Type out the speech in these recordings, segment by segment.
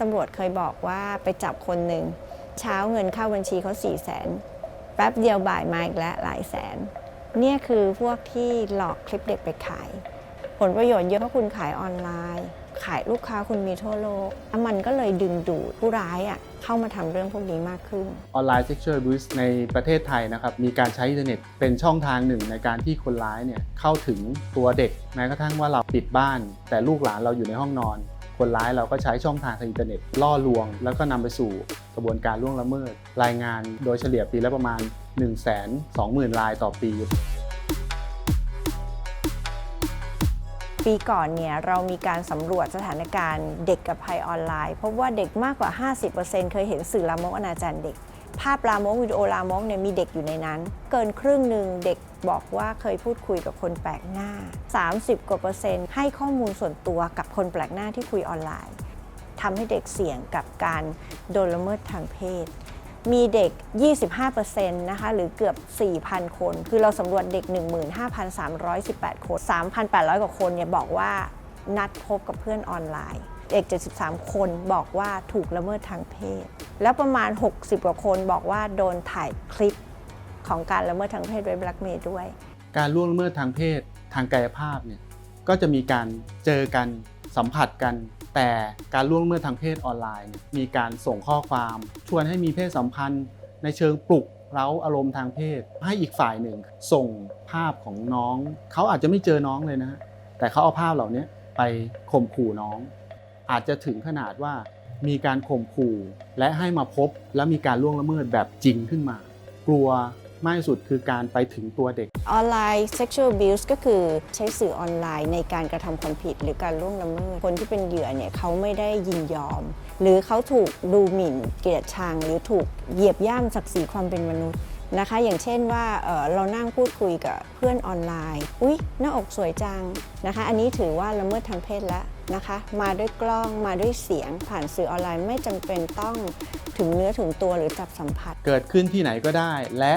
ตำรวจเคยบอกว่าไปจับคนหนึ่งเช้าเงินเข้าบัญชีเขา4ี่แสนแป๊บเดียวบ่ายมาอีกแล้วหลายแสน เนี่ยคือพวกที่หลอกคลิปเด็กไปขาย ผลประโยชน์เยอะเพราะคุณขายออนไลน์ ขายลูกค้าคุณมีทั่วโลกมันก็เลยดึงดูดผู้ร้ายอะเข้ามาทำเรื่องพวกนี้มากขึ้น ออนไลน์ sexual abuse ในประเทศไทยนะครับมีการใช้อินเทอร์เน็ตเป็นช่องทางหนึ่งในการที่คนร้ายเนี่ยเข้าถึงตัวเด็กแม้กระทั่งว่าเราปิดบ้าน แต่ลูกหลานเราอยู่ในห้องนอน คนร้ายเราก็ใช้ช่องทางทางอินเทอร์เน็ตล่อลวง แล้วก็นำไปสู่กระบวนการล่วงละเมิด รายงานโดยเฉลี่ยปีละประมาณ 1 2 0 0 0 0 รายต่อปี ปีก่อนเนี่ยเรามีการสำรวจสถานการณ์เด็กกับภัยออนไลน์พบว่าเด็กมากกว่า 50%เคยเห็นสื่อลามกอนาจารเด็ก ภาพลามกวิดีโอลามกเนี่ยมีเด็กอยู่ในนั้น เกินครึ่งหนึ่งเด็ก บอกว่าเคยพูดคุยกับคนแปลกหน้า 30 กว่าเปอร์เซ็นต์ให้ข้อมูลส่วนตัวกับคนแปลกหน้าที่คุยออนไลน์ทำให้เด็กเสี่ยงกับการโดนละเมิดทางเพศ มีเด็ก 25%นะคะ หรือเกือบ 4,000 คน คือเราสำรวจเด็ก 15,318 คน 3,800 กว่าคนเนี่ยบอกว่านัดพบกับเพื่อนออนไลน์ เด็ก 73 คนบอกว่าถูกละเมิดทางเพศ แล้วประมาณ 60 กว่าคนบอกว่าโดนถ่ายคลิป ของการละเมิดทางเพศไว้แบล็กเมย์ด้วย การล่วงละเมิดทางเพศทางกายภาพเนี่ยก็จะมีการเจอกันสัมผัสกัน แต่การล่วงละเมิดทางเพศออนไลน์เนี่ยมีการส่งข้อความ ชวนให้มีเพศสัมพันธ์ ในเชิงปลุกเร้าอารมณ์ทางเพศ ให้อีกฝ่ายหนึ่ง ส่งภาพของน้อง เขาอาจจะไม่เจอน้องเลยนะฮะแต่เขาเอาภาพเหล่านี้ไปข่มขู่น้อง อาจจะถึงขนาดว่ามีการข่มขู่และให้มาพบแล้วมีการล่วงละเมิดแบบจริงขึ้นมา กลัว มากที่สุดคือการไปถึงตัวเด็ก ออนไลน์ sexual abuse ก็คือใช้สื่อออนไลน์ในการกระทำความผิดหรือการล่วงละเมิด คนที่เป็นเหยื่อเนี่ยเขาไม่ได้ยินยอม หรือเขาถูกดูหมิ่น เกลียดชัง หรือถูกเหยียบย่ำศักดิ์ศรีความเป็นมนุษย์นะคะ อย่างเช่นว่าเอ่อเรานั่งพูดคุยกับเพื่อนออนไลน์ อุ๊ย หน้าอกสวยจังนะคะ อันนี้ถือว่าละเมิดทางเพศแล้วนะคะ มาด้วยกล้องมาด้วยเสียงผ่านสื่อออนไลน์ไม่จำเป็นต้องถึงเนื้อถึงตัวหรือจับสัมผัส เกิดขึ้นที่ไหนก็ได้และ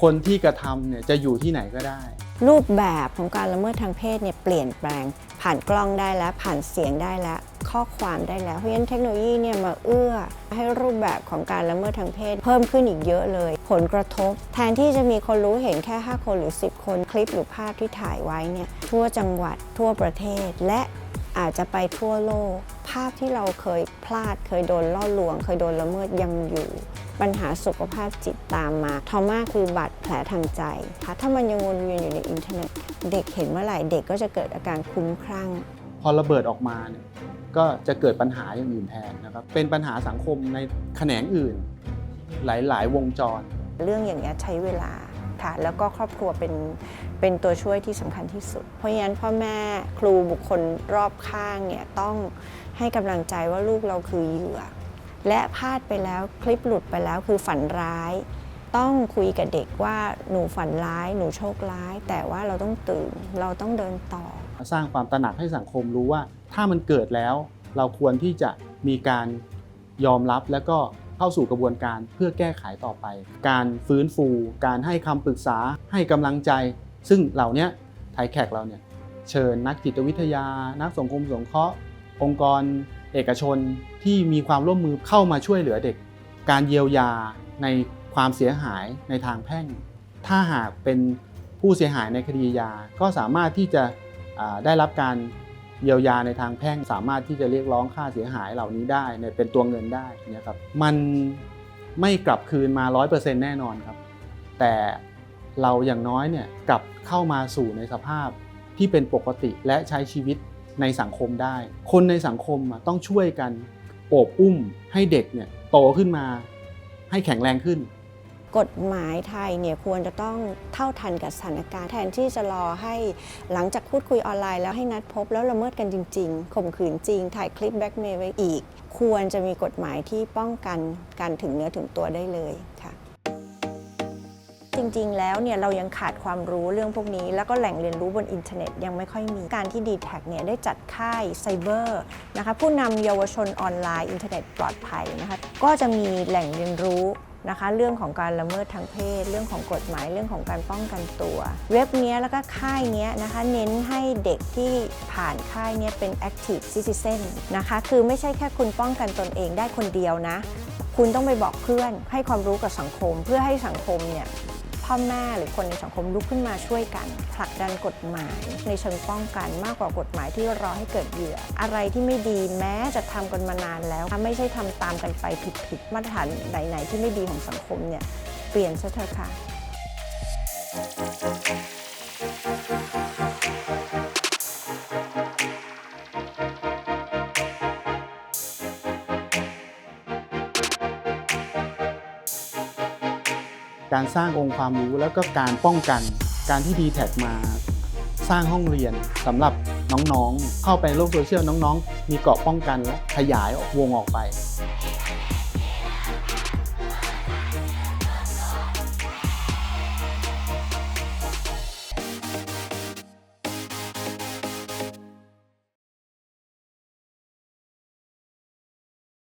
คนที่กระทำเนี่ยจะอยู่ที่ไหนก็ได้ รูปแบบของการละเมิดทางเพศเนี่ยเปลี่ยนแปลง ผ่านกล้องได้แล้วผ่านเสียงได้แล้ว ข้อความได้แล้วเพราะฉะนั้นเทคโนโลยีเนี่ยมาเอื้อ ให้รูปแบบของการละเมิดทางเพศ เพิ่มขึ้นอีกเยอะเลย ผลกระทบ แทนที่จะมีคนรู้เห็นแค่ 5 คนหรือ 10 คนคลิปหรือภาพที่ถ่ายไว้เนี่ยทั่วจังหวัดทั่วประเทศและอาจจะไปทั่วโลก ภาพที่เราเคยพลาดเคยโดนล่อลวง เคยโดนละเมิดยังอยู่ ปัญหาสุขภาพจิตตามมาทอมาคือบาดแผลทางใจค่ะถ้ามันยังวนเวียนอยู่ในอินเทอร์เน็ต เด็กเห็นเมื่อไหร่เด็กก็จะเกิดอาการคลุ้มคลั่ง พอระเบิดออกมาเนี่ยก็จะเกิดปัญหาอย่างอื่นแทนนะครับเป็นปัญหาสังคมในแขนงอื่น หลาย ๆ วงจร เรื่องอย่างนี้ยใช้เวลาค่ะแล้วก็ครอบครัวเป็นเป็นตัวช่วยที่สำคัญที่สุด เพราะฉะนั้นพ่อแม่ครูบุคคลรอบข้างเนี่ยต้องให้กำลังใจว่าลูกเราคือเหยื่อ และพลาดไปแล้วคลิปหลุดไปแล้วคือฝันร้าย ต้องคุยกับเด็กว่าหนูฝันร้าย หนูโชคร้าย แต่ว่าเราต้องตื่นเราต้องเดินต่อ สร้างความตระหนักให้สังคมรู้ว่า ถ้ามันเกิดแล้ว เราควรที่จะมีการยอมรับแล้วก็เข้าสู่กระบวนการเพื่อแก้ไขต่อไป การฟื้นฟู การให้คำปรึกษาให้กำลังใจ ซึ่งเหล่านี้ไทยแขกเราเนี่ยเชิญนักจิตวิทยา นักสังคมสงเคราะห์ องค์กร เอกชนที่มีความร่วมมือเข้ามาช่วยเหลือเด็ก การเยียวยาในความเสียหายในทางแพ่ง ถ้าหากเป็นผู้เสียหายในคดียา ก็สามารถที่จะได้รับการเยียวยาในทางแพ่ง สามารถที่จะเรียกร้องค่าเสียหายเหล่านี้ได้เป็นตัวเงินได้นี่ครับมันไม่กลับคืนมา 100%แน่นอนครับ แต่เราอย่างน้อยเนี่ยกลับเข้ามาสู่ในสภาพที่เป็นปกติและใช้ชีวิต ในสังคมได้ คนในสังคมต้องช่วยกันโอบอุ้มให้เด็กเนี่ยโตขึ้นมาให้แข็งแรงขึ้น กฎหมายไทยเนี่ยควรจะต้องเท่าทันกับสถานการณ์แทนที่จะรอให้หลังจากพูดคุยออนไลน์แล้วให้นัดพบแล้วละเมิดกันจริงๆข่มขืนจริง ถ่ายคลิปแบ็กเมย์ไว้อีก ควรจะมีกฎหมายที่ป้องกันการถึงเนื้อถึงตัวได้เลยค่ะ ริง ๆ แล้วเนี่ยเรายังขาดความรู้เรื่องพวกนี้ แล้วก็แหล่งเรียนรู้บนอินเทอร์เน็ตยังไม่ค่อยมีการที่ d t แทเนี่ยได้จัดค่ายไซเบอร์นะคะผู้นำเยาวชนออนไลน์อินเทอร์เน็ตปลอดภัยนะคะก็จะมีแหล่งเรียนรู้นะคะเรื่องของการละเมิดทางเพศ เรื่องของกฎหมายเรื่องของการป้องกันตัว เว็บเนี้ยแล้วก็ค่ายเนี้ยนะคะเน้นให้เด็กที่ผ่านค่ายเนี้ยเป็น active citizen นะคะคือไม่ใช่แค่คุณป้องกันตนเองได้คนเดียวนะ คุณต้องไปบอกเพื่อนให้ความรู้กับสังคม เพื่อให้สังคมเนี่ย พ่อแม่หรือคนในสังคมลุกขึ้นมาช่วยกันผลักดันกฎหมาย ในเชิงป้องกันมากกว่ากฎหมายที่รอให้เกิดเหยื่อ อะไรที่ไม่ดีแม้จะทำกันมานานแล้ว ไม่ใช่ทำตามกันไปผิดๆมาตรฐานไหนๆที่ไม่ดีของสังคมเนี่ยเปลี่ยนซะเถอะค่ะ การสร้างองค์ความรู้แล้วก็การป้องกันการที่ดีแท็มา สร้างห้องเรียนสำหรับน้องๆ เข้าไปโลกโซเชียลน้องๆ มีเกราะป้องกันและขยายวงออกไป